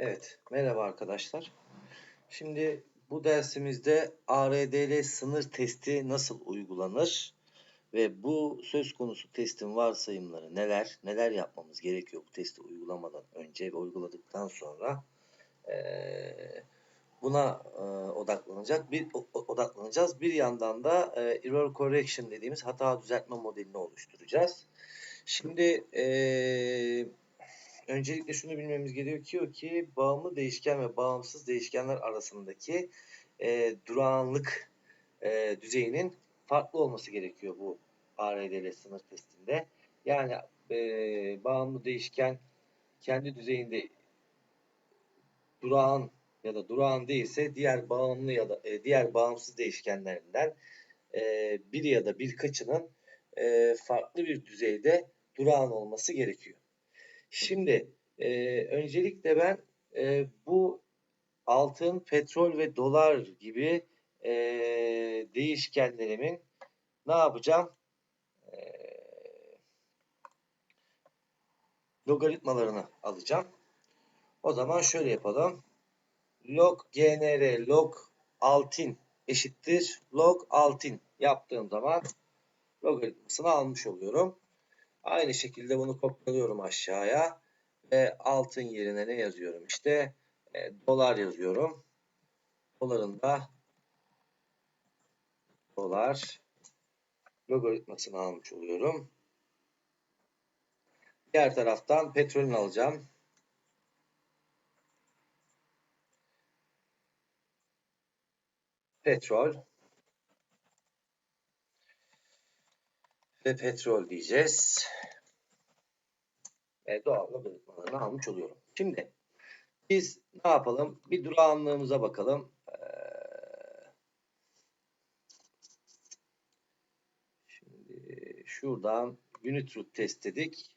Evet, merhaba arkadaşlar. Şimdi bu dersimizde ARDL sınır testi nasıl uygulanır ve bu söz konusu testin varsayımları neler, neler yapmamız gerekiyor bu testi uygulamadan önce ve uyguladıktan sonra buna odaklanacak bir odaklanacağız. Bir yandan da error correction dediğimiz hata düzeltme modelini oluşturacağız. Şimdi eee öncelikle şunu bilmemiz gerekiyor ki bağımlı değişken ve bağımsız değişkenler arasındaki e, durağanlık e, düzeyinin farklı olması gerekiyor bu ARDL sınır testinde. Yani e, bağımlı değişken kendi düzeyinde durağan ya da durağan değilse diğer bağımlı ya da e, diğer bağımsız değişkenlerinden e, biri ya da birkaçının e, farklı bir düzeyde durağan olması gerekiyor. Şimdi e, öncelikle ben e, bu altın, petrol ve dolar gibi e, değişkenlerimin ne yapacağım? E, logaritmalarını alacağım. O zaman şöyle yapalım. Log GNR log altın eşittir log altın yaptığım zaman logaritmasını almış oluyorum. Aynı şekilde bunu kopyalıyorum aşağıya ve altın yerine ne yazıyorum? İşte e, dolar yazıyorum. Doların da dolar logaritmasını almış oluyorum. Diğer taraftan petrolün alacağım. Petrol ve petrol diyeceğiz. Ve doğal logaritmalarını almış oluyorum. Şimdi biz ne yapalım? Bir durağanlığımıza bakalım. Ee, Şimdi şuradan unit root test dedik.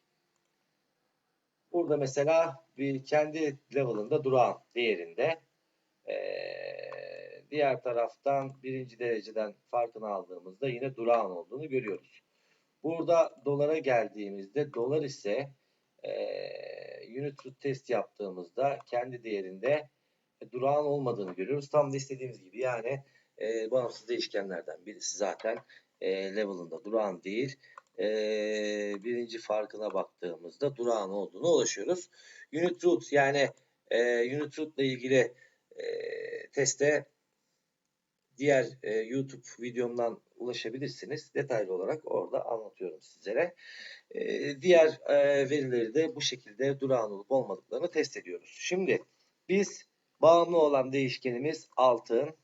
Burada mesela bir kendi level'ında durağan değerinde. Ee, diğer taraftan birinci dereceden farkını aldığımızda yine durağan olduğunu görüyoruz. Burada dolara geldiğimizde dolar ise e, unit test yaptığımızda kendi değerinde durağan olmadığını görüyoruz. Tam da istediğimiz gibi yani e, bağımsız değişkenlerden birisi zaten e, level'ında durağan değil. E, birinci farkına baktığımızda durağan olduğunu ulaşıyoruz. Unit root yani e, unit root ile ilgili e, teste diğer e, YouTube videomdan ulaşabilirsiniz. Detaylı olarak orada anlatıyorum sizlere. E, diğer e, verileri de bu şekilde durağan olup olmadıklarını test ediyoruz. Şimdi biz bağımlı olan değişkenimiz altın,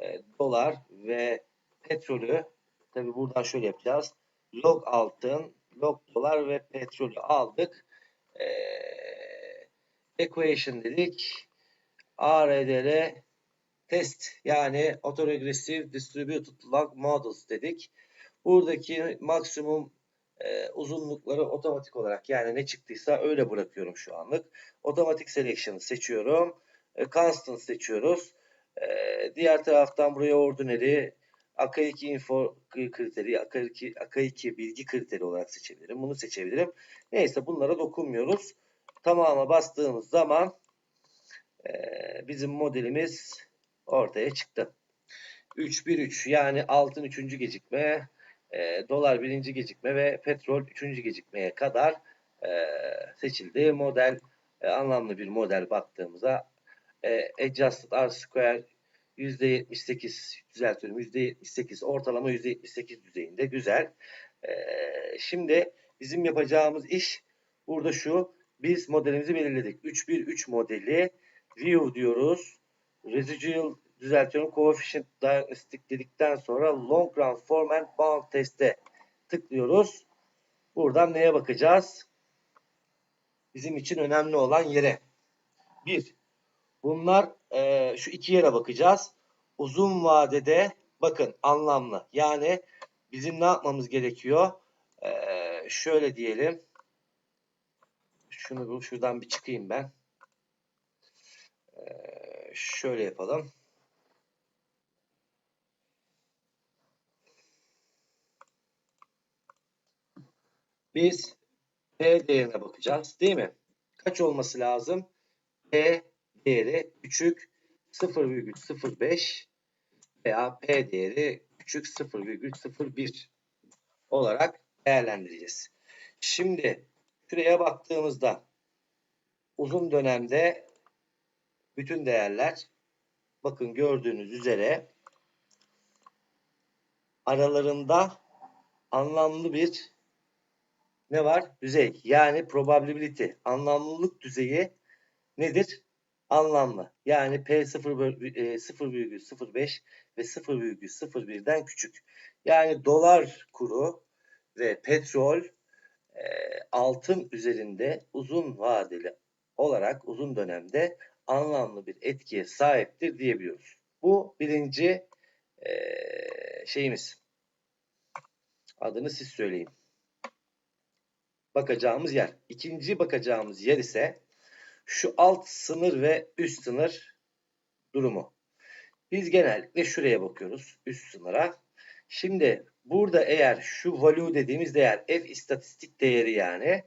e, dolar ve petrolü tabi buradan şöyle yapacağız. Log altın, log dolar ve petrolü aldık. E, equation dedik. ARDL test yani autoregressive distributed log models dedik. Buradaki maksimum e, uzunlukları otomatik olarak yani ne çıktıysa öyle bırakıyorum şu anlık. Otomatik selection seçiyorum. E, constant seçiyoruz. E, diğer taraftan buraya ordinary AK2 info kriteri, AK2, AK2 bilgi kriteri olarak seçebilirim. Bunu seçebilirim. Neyse bunlara dokunmuyoruz. Tamama bastığımız zaman e, bizim modelimiz ortaya çıktı. 3-1-3 yani altın 3. gecikme, e, dolar 1. gecikme ve petrol 3. gecikmeye kadar e, seçildi. Model e, anlamlı bir model baktığımızda e, adjusted R square %78 düzeltiyorum %78 ortalama %78 düzeyinde güzel. E, şimdi bizim yapacağımız iş burada şu biz modelimizi belirledik. 3-1-3 modeli view diyoruz. Residual düzeltiyorum. Coefficient diagnostic dedikten sonra long run form and bound teste tıklıyoruz. Buradan neye bakacağız? Bizim için önemli olan yere. Bir, bunlar e, şu iki yere bakacağız. Uzun vadede bakın anlamlı. Yani bizim ne yapmamız gerekiyor? E, şöyle diyelim. Şunu şuradan bir çıkayım ben. E, şöyle yapalım. Biz P değerine bakacağız değil mi? Kaç olması lazım? P değeri küçük 0,05 veya P değeri küçük 0,01 olarak değerlendireceğiz. Şimdi şuraya baktığımızda uzun dönemde bütün değerler bakın gördüğünüz üzere aralarında anlamlı bir ne var? Düzey. Yani probability. Anlamlılık düzeyi nedir? Anlamlı. Yani P 0,05 ve 0,01'den küçük. Yani dolar kuru ve petrol e, altın üzerinde uzun vadeli olarak uzun dönemde anlamlı bir etkiye sahiptir diyebiliyoruz. Bu birinci e, şeyimiz. Adını siz söyleyin. Bakacağımız yer. İkinci bakacağımız yer ise şu alt sınır ve üst sınır durumu. Biz genellikle şuraya bakıyoruz. Üst sınıra. Şimdi burada eğer şu value dediğimiz değer f istatistik değeri yani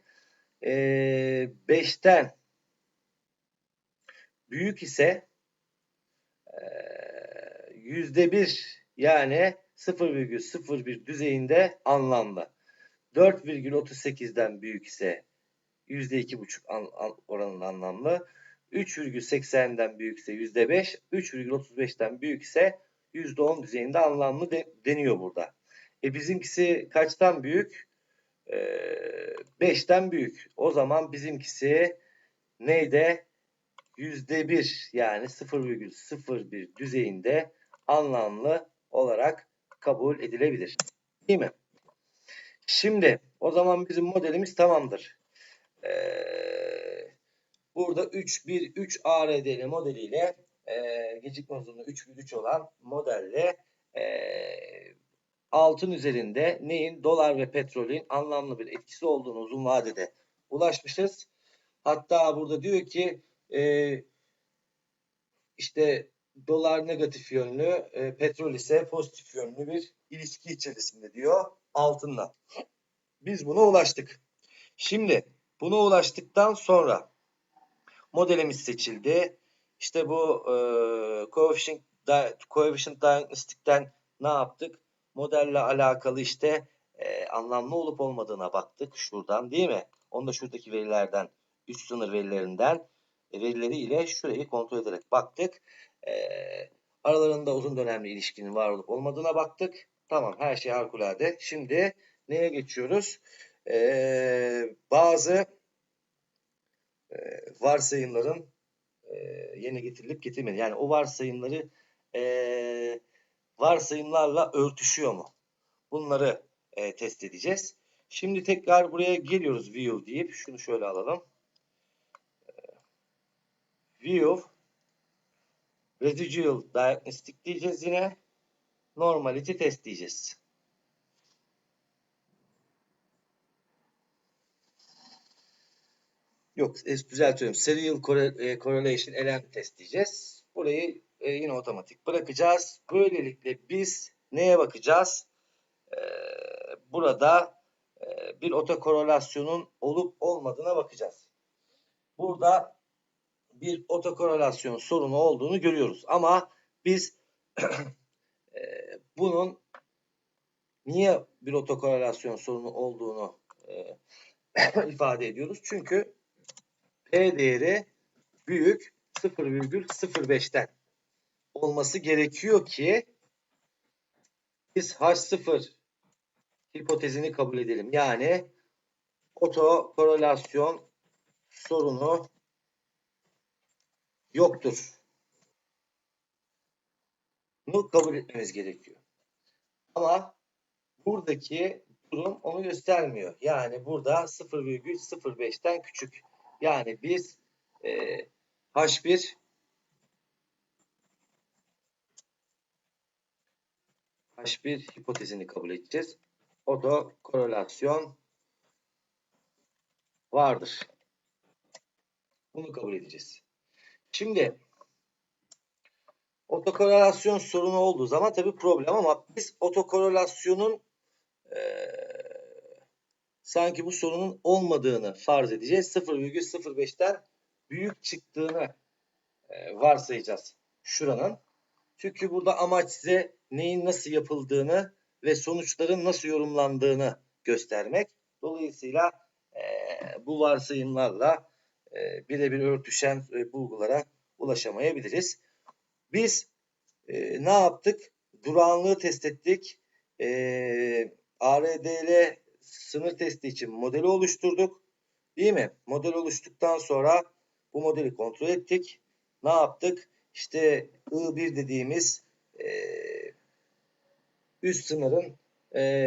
5'ten büyük ise yüzde bir yani 0,01 düzeyinde anlamlı. 4,38'den büyük ise %2,5 an, an, oranında anlamlı. 3,80'den büyükse %5, 3,35'ten büyükse %10 düzeyinde anlamlı de, deniyor burada. E bizimkisi kaçtan büyük? E, 5'ten büyük. O zaman bizimkisi neyde? %1 yani 0,01 düzeyinde anlamlı olarak kabul edilebilir. Değil mi? Şimdi o zaman bizim modelimiz tamamdır. Ee, burada 3-1-3 ARDL modeliyle e, gecikme uzunluğu 3-1-3 olan modelle e, altın üzerinde neyin dolar ve petrolün anlamlı bir etkisi olduğunu uzun vadede ulaşmışız. Hatta burada diyor ki e, işte dolar negatif yönlü, e, petrol ise pozitif yönlü bir ilişki içerisinde diyor altınla. Biz buna ulaştık. Şimdi buna ulaştıktan sonra modelimiz seçildi. İşte bu e, coefficient, coefficient diagnostik'ten ne yaptık? Modelle alakalı işte e, anlamlı olup olmadığına baktık şuradan değil mi? Onu da şuradaki verilerden, üst sınır verilerinden verileri ile şurayı kontrol ederek baktık. E, aralarında uzun dönemli ilişkinin var olup olmadığına baktık. Tamam her şey harikulade. Şimdi neye geçiyoruz? Ee, bazı e, varsayımların e, yerine getirilip getirilmedi. Yani o varsayımları e, varsayımlarla örtüşüyor mu? Bunları test edeceğiz. Şimdi tekrar buraya geliyoruz view deyip şunu şöyle alalım. View residual diagnostic diyeceğiz yine. Normality test diyeceğiz. Yok düzeltiyorum. Serial e, Correlation Element test diyeceğiz. Burayı e, yine otomatik bırakacağız. Böylelikle biz neye bakacağız? Ee, burada e, bir otokorelasyonun olup olmadığına bakacağız. Burada bir otokorelasyon sorunu olduğunu görüyoruz. Ama biz e, bunun niye bir otokorelasyon sorunu olduğunu e, ifade ediyoruz. Çünkü P değeri büyük 0,05'ten olması gerekiyor ki biz H0 hipotezini kabul edelim. Yani otokorelasyon sorunu yoktur. Bunu kabul etmemiz gerekiyor. Ama buradaki durum onu göstermiyor. Yani burada 0,05'ten küçük. Yani biz e, H1 H1 hipotezini kabul edeceğiz. Oto korelasyon vardır. Bunu kabul edeceğiz. Şimdi otokorelasyon sorunu olduğu zaman tabi problem ama biz otokorelasyonun e, sanki bu sorunun olmadığını farz edeceğiz. 0,05'ten büyük çıktığını e, varsayacağız şuranın. Çünkü burada amaç size neyin nasıl yapıldığını ve sonuçların nasıl yorumlandığını göstermek. Dolayısıyla e, bu varsayımlarla e, birebir örtüşen e, bulgulara ulaşamayabiliriz. Biz e, ne yaptık? Durağanlığı test ettik. E, ARDL sınır testi için modeli oluşturduk. Değil mi? Model oluştuktan sonra bu modeli kontrol ettik. Ne yaptık? İşte I1 dediğimiz üst sınırın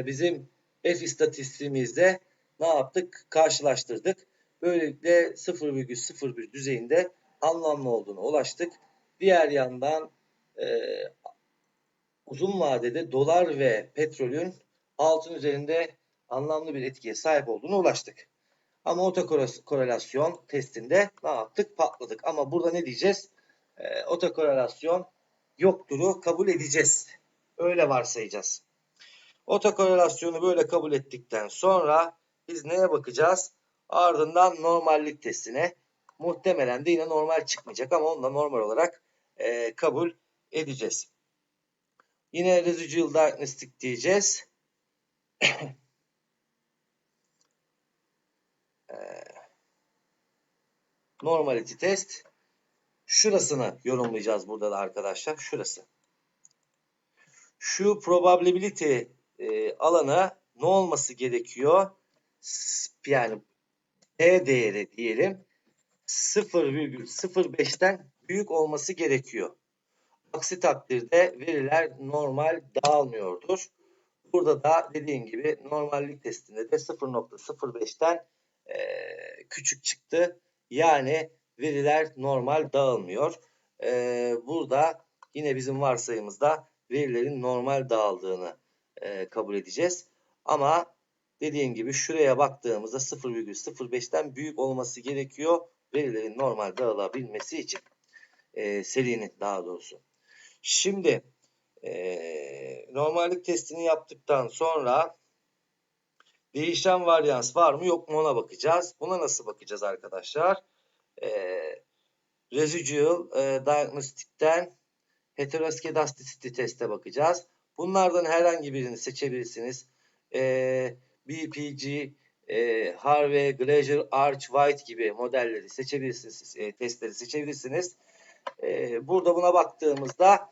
bizim F istatistiğimizde ne yaptık? Karşılaştırdık. Böylelikle 0,01 düzeyinde anlamlı olduğunu ulaştık. Diğer yandan e, uzun vadede dolar ve petrolün altın üzerinde anlamlı bir etkiye sahip olduğunu ulaştık. Ama otokorelasyon testinde ne yaptık? Patladık. Ama burada ne diyeceğiz? E, otokorelasyon yoktur'u kabul edeceğiz. Öyle varsayacağız. Otokorelasyonu böyle kabul ettikten sonra biz neye bakacağız? Ardından normallik testine. Muhtemelen de yine normal çıkmayacak ama onu da normal olarak e, kabul edeceğiz. Yine residual diagnostic diyeceğiz. e, normality test. Şurasını yorumlayacağız burada da arkadaşlar. Şurası. Şu probability e, alana ne olması gerekiyor? Yani P değeri diyelim 0,05'ten büyük olması gerekiyor. Aksi takdirde veriler normal dağılmıyordur. Burada da dediğim gibi normallik testinde de 0.05'ten e, küçük çıktı. Yani veriler normal dağılmıyor. E, burada yine bizim varsayımızda verilerin normal dağıldığını e, kabul edeceğiz. Ama dediğim gibi şuraya baktığımızda 0,05'ten büyük olması gerekiyor verilerin normal dağılabilmesi için. E, serinin daha doğrusu. Şimdi e, normallik testini yaptıktan sonra değişen varyans var mı yok mu ona bakacağız. Buna nasıl bakacağız arkadaşlar? E, residual e, diagnostikten heteroskedasticity teste bakacağız. Bunlardan herhangi birini seçebilirsiniz. E, BPG, e, Harvey, Glazer, Arch, White gibi modelleri seçebilirsiniz, e, testleri seçebilirsiniz. E, burada buna baktığımızda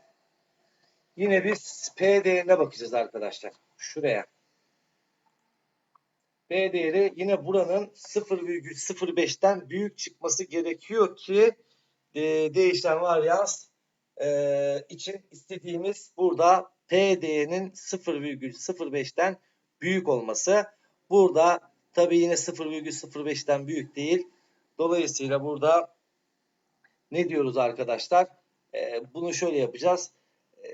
yine biz P değerine bakacağız arkadaşlar. Şuraya. P değeri yine buranın 0,05'ten büyük çıkması gerekiyor ki e, değişen varyans e, için istediğimiz burada P değerinin 0,05'ten büyük olması. Burada tabi yine 0,05'ten büyük değil. Dolayısıyla burada ne diyoruz arkadaşlar? E, bunu şöyle yapacağız. E,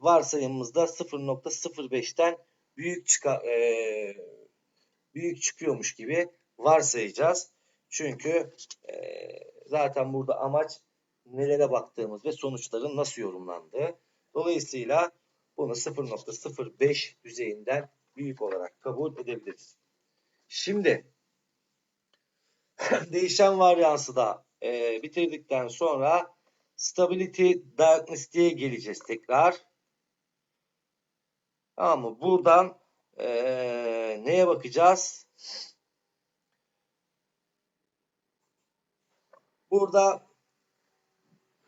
varsayımımızda 0.05'ten büyük çıka, e, büyük çıkıyormuş gibi varsayacağız. Çünkü e, zaten burada amaç nelere baktığımız ve sonuçların nasıl yorumlandığı. Dolayısıyla bunu 0.05 düzeyinden büyük olarak kabul edebiliriz. Şimdi değişen varyansı da e, bitirdikten sonra stability diagnostiğe geleceğiz tekrar. Tamam mı? Buradan e, neye bakacağız? Burada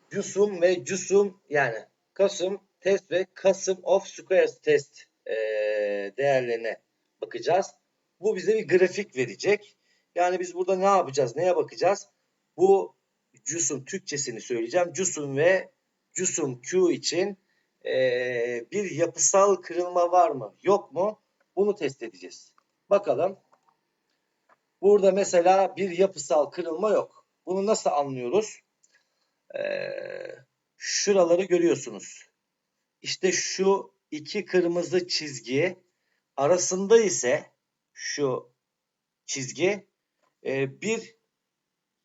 CUSUM ve CUSUM yani Kasım test ve Kasım of Squares test e, değerlerine bakacağız. Bu bize bir grafik verecek. Yani biz burada ne yapacağız? Neye bakacağız? Bu CUSUM Türkçesini söyleyeceğim. CUSUM ve CUSUM Q için e, bir yapısal kırılma var mı? Yok mu? Bunu test edeceğiz. Bakalım. Burada mesela bir yapısal kırılma yok. Bunu nasıl anlıyoruz? Ee, şuraları görüyorsunuz. İşte şu iki kırmızı çizgi arasında ise şu çizgi e, bir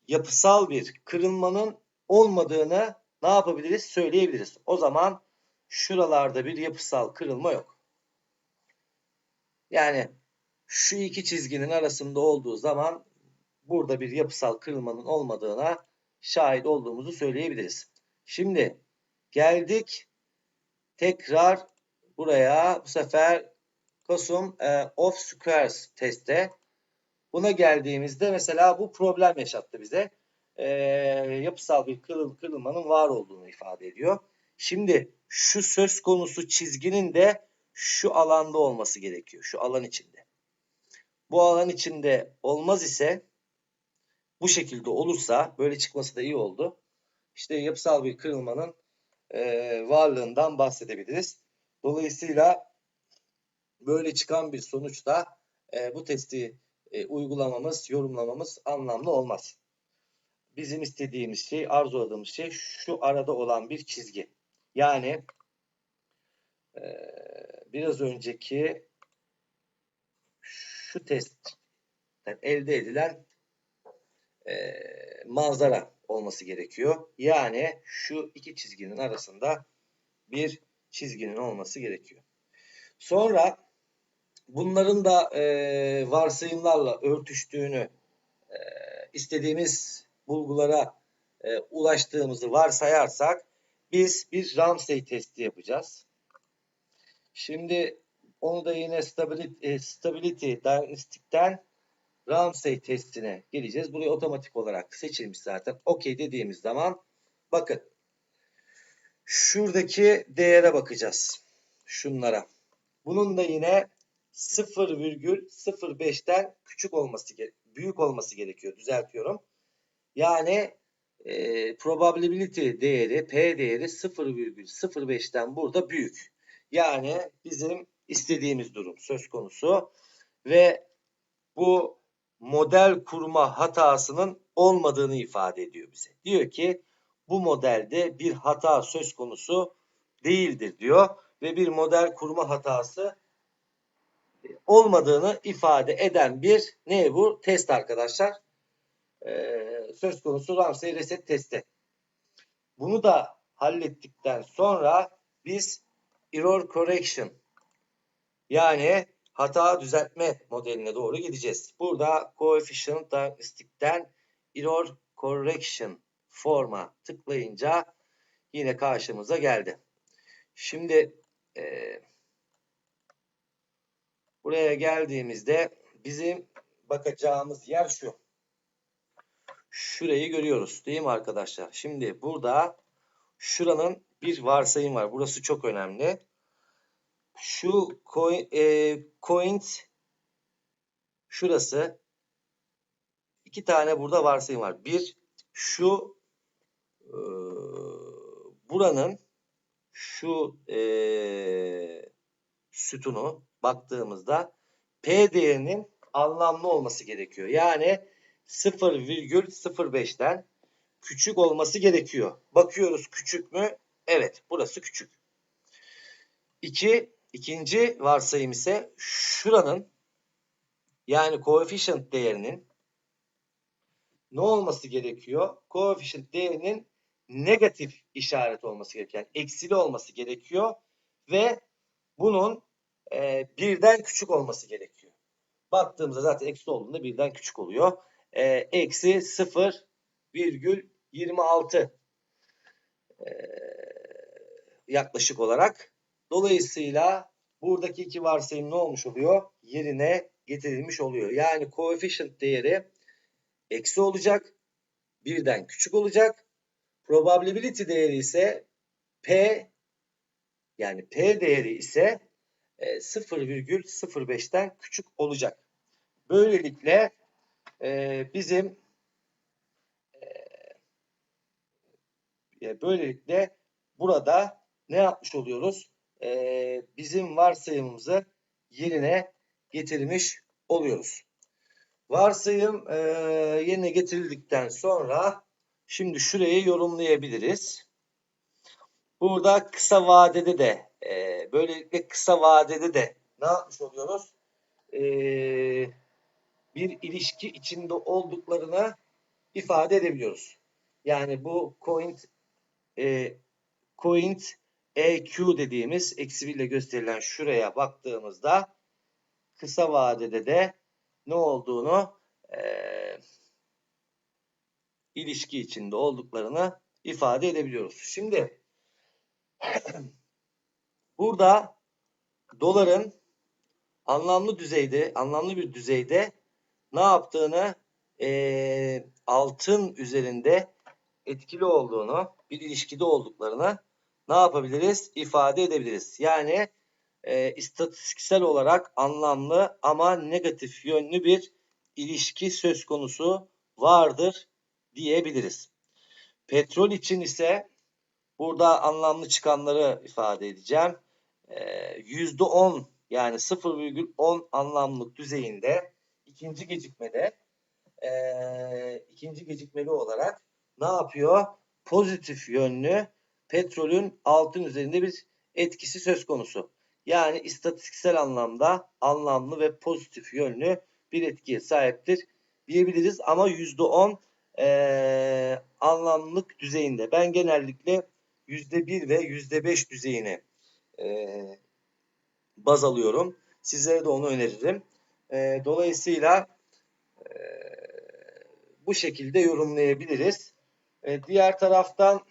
yapısal bir kırılmanın olmadığını ne yapabiliriz? Söyleyebiliriz. O zaman şuralarda bir yapısal kırılma yok. Yani şu iki çizginin arasında olduğu zaman burada bir yapısal kırılmanın olmadığına şahit olduğumuzu söyleyebiliriz. Şimdi geldik tekrar buraya bu sefer Kosum e, of Squares teste. Buna geldiğimizde mesela bu problem yaşattı bize. E, yapısal bir kırıl, kırılmanın var olduğunu ifade ediyor. Şimdi şu söz konusu çizginin de şu alanda olması gerekiyor. Şu alan içinde. Bu alan içinde olmaz ise bu şekilde olursa böyle çıkması da iyi oldu. İşte yapısal bir kırılmanın e, varlığından bahsedebiliriz. Dolayısıyla böyle çıkan bir sonuçta e, bu testi e, uygulamamız, yorumlamamız anlamlı olmaz. Bizim istediğimiz şey, arzuladığımız şey şu arada olan bir çizgi. Yani e, biraz önceki şu testten elde edilen e, manzara olması gerekiyor. Yani şu iki çizginin arasında bir çizginin olması gerekiyor. Sonra bunların da e, varsayımlarla örtüştüğünü e, istediğimiz bulgulara e, ulaştığımızı varsayarsak biz bir Ramsey testi yapacağız. Şimdi onu da yine Stability, e, stability Diagnostic'ten Ramsey testine geleceğiz. Burayı otomatik olarak seçilmiş zaten. OK dediğimiz zaman bakın şuradaki değere bakacağız. Şunlara. Bunun da yine 0,05'ten küçük olması büyük olması gerekiyor. Düzeltiyorum. Yani e, probability değeri P değeri 0,05'ten burada büyük. Yani bizim istediğimiz durum söz konusu ve bu model kurma hatasının olmadığını ifade ediyor bize. Diyor ki bu modelde bir hata söz konusu değildir diyor ve bir model kurma hatası olmadığını ifade eden bir ne bu? Test arkadaşlar. Ee, söz konusu Ramsey Reset testi. Bunu da hallettikten sonra biz error correction yani hata düzeltme modeline doğru gideceğiz. Burada coefficient diagnostic'ten error correction forma tıklayınca yine karşımıza geldi. Şimdi e, buraya geldiğimizde bizim bakacağımız yer şu. Şurayı görüyoruz değil mi arkadaşlar? Şimdi burada şuranın bir varsayım var. Burası çok önemli. Şu coin, e, şurası iki tane burada varsayım var. Bir şu e, buranın şu e, sütunu baktığımızda P değerinin anlamlı olması gerekiyor. Yani 0,05'ten küçük olması gerekiyor. Bakıyoruz küçük mü? Evet burası küçük. İki, ikinci varsayım ise şuranın yani coefficient değerinin ne olması gerekiyor? Coefficient değerinin negatif işaret olması gerekiyor. Yani eksili olması gerekiyor ve bunun e, birden küçük olması gerekiyor. Baktığımızda zaten eksi olduğunda birden küçük oluyor. E, eksi 0,26 e, yaklaşık olarak. Dolayısıyla buradaki iki varsayım ne olmuş oluyor? Yerine getirilmiş oluyor. Yani coefficient değeri eksi olacak. Birden küçük olacak. Probability değeri ise P yani P değeri ise 0,05'ten e, küçük olacak. Böylelikle e, bizim e, böylelikle burada ne yapmış oluyoruz? Bizim varsayımımızı yerine getirmiş oluyoruz. Varsayım yerine getirildikten sonra şimdi şurayı yorumlayabiliriz. Burada kısa vadede de e, böylelikle kısa vadede de ne yapmış oluyoruz? E, bir ilişki içinde olduklarını ifade edebiliyoruz. Yani bu coin e, coin EQ dediğimiz eksi ile gösterilen şuraya baktığımızda kısa vadede de ne olduğunu e, ilişki içinde olduklarını ifade edebiliyoruz. Şimdi burada doların anlamlı düzeyde, anlamlı bir düzeyde ne yaptığını e, altın üzerinde etkili olduğunu, bir ilişkide olduklarını ne yapabiliriz? İfade edebiliriz. Yani e, istatistiksel olarak anlamlı ama negatif yönlü bir ilişki söz konusu vardır diyebiliriz. Petrol için ise burada anlamlı çıkanları ifade edeceğim. Yüzde 10 yani 0,10 anlamlık düzeyinde ikinci gecikmede e, ikinci gecikmeli olarak ne yapıyor? Pozitif yönlü petrolün altın üzerinde bir etkisi söz konusu. Yani istatistiksel anlamda anlamlı ve pozitif yönlü bir etkiye sahiptir diyebiliriz. Ama %10 e, anlamlılık düzeyinde. Ben genellikle %1 ve %5 düzeyini e, baz alıyorum. Sizlere de onu öneririm. E, dolayısıyla e, bu şekilde yorumlayabiliriz. E, diğer taraftan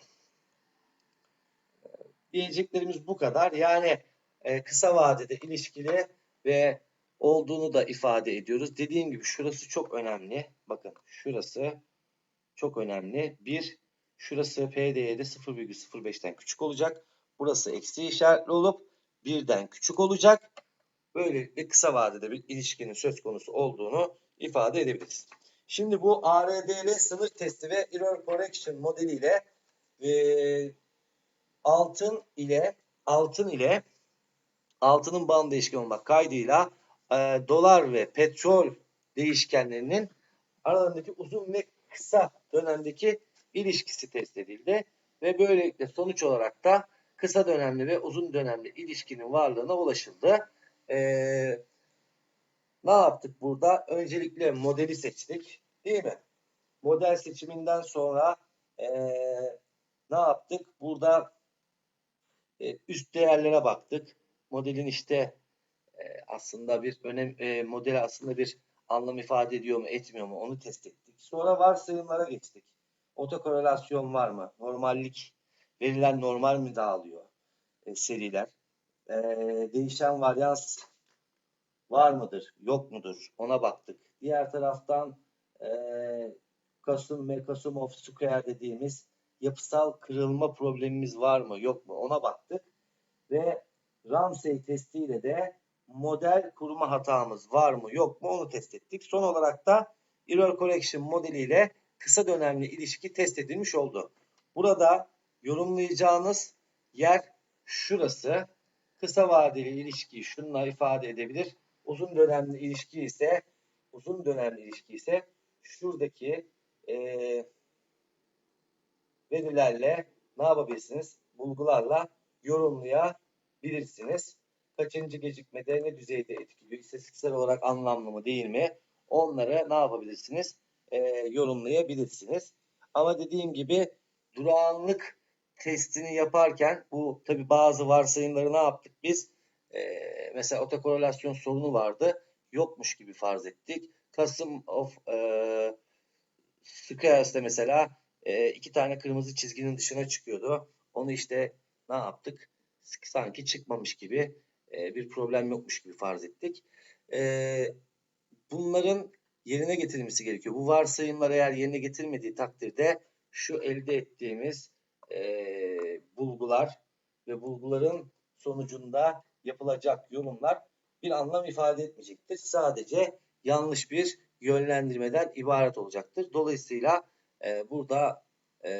diyeceklerimiz bu kadar. Yani e, kısa vadede ilişkili ve olduğunu da ifade ediyoruz. Dediğim gibi şurası çok önemli. Bakın şurası çok önemli. Bir, şurası PD'de 0,05'ten küçük olacak. Burası eksi işaretli olup birden küçük olacak. Böylelikle kısa vadede bir ilişkinin söz konusu olduğunu ifade edebiliriz. Şimdi bu ARDL sınır testi ve error correction modeliyle e, altın ile altın ile altının band değişken olmak kaydıyla e, dolar ve petrol değişkenlerinin aralarındaki uzun ve kısa dönemdeki ilişkisi test edildi ve böylelikle sonuç olarak da kısa dönemli ve uzun dönemli ilişkinin varlığına ulaşıldı. Ee, ne yaptık burada? Öncelikle modeli seçtik. Değil mi? Model seçiminden sonra ee, ne yaptık? Burada e, üst değerlere baktık. Modelin işte e, aslında bir önem e, model aslında bir anlam ifade ediyor mu etmiyor mu onu test ettik. Sonra varsayımlara geçtik. Otokorelasyon var mı? Normallik verilen normal mi dağılıyor e, seriler? E, değişen varyans var mıdır? Yok mudur? Ona baktık. Diğer taraftan e, Kasım ve Kasım of Square dediğimiz yapısal kırılma problemimiz var mı? Yok mu? Ona baktık. Ve Ramsey testiyle de model kurma hatamız var mı yok mu onu test ettik. Son olarak da error correction modeliyle kısa dönemli ilişki test edilmiş oldu. Burada yorumlayacağınız yer şurası. Kısa vadeli ilişkiyi şunla ifade edebilir. Uzun dönemli ilişki ise uzun dönemli ilişki ise şuradaki e, verilerle ne yapabilirsiniz? Bulgularla yorumlayabilirsiniz. Kaçıncı gecikmede ne düzeyde etkiliyor? İstatistiksel olarak anlamlı mı değil mi? Onları ne yapabilirsiniz? E, yorumlayabilirsiniz. Ama dediğim gibi durağanlık testini yaparken bu tabi bazı varsayımları ne yaptık biz? E, mesela otokorelasyon sorunu vardı. Yokmuş gibi farz ettik. Kasım of e, Squares'te mesela e, iki tane kırmızı çizginin dışına çıkıyordu. Onu işte ne yaptık? Sanki çıkmamış gibi e, bir problem yokmuş gibi farz ettik. E, bunların yerine getirilmesi gerekiyor. Bu varsayımlar eğer yerine getirilmediği takdirde şu elde ettiğimiz e, bulgular ve bulguların sonucunda yapılacak yorumlar bir anlam ifade etmeyecektir. Sadece yanlış bir yönlendirmeden ibaret olacaktır. Dolayısıyla e, burada e,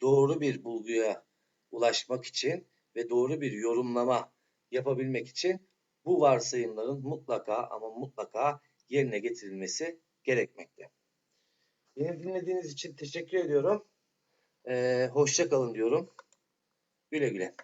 doğru bir bulguya ulaşmak için ve doğru bir yorumlama yapabilmek için bu varsayımların mutlaka ama mutlaka yerine getirilmesi gerekmekte. Beni dinlediğiniz için teşekkür ediyorum. Ee, hoşça kalın diyorum. Güle güle.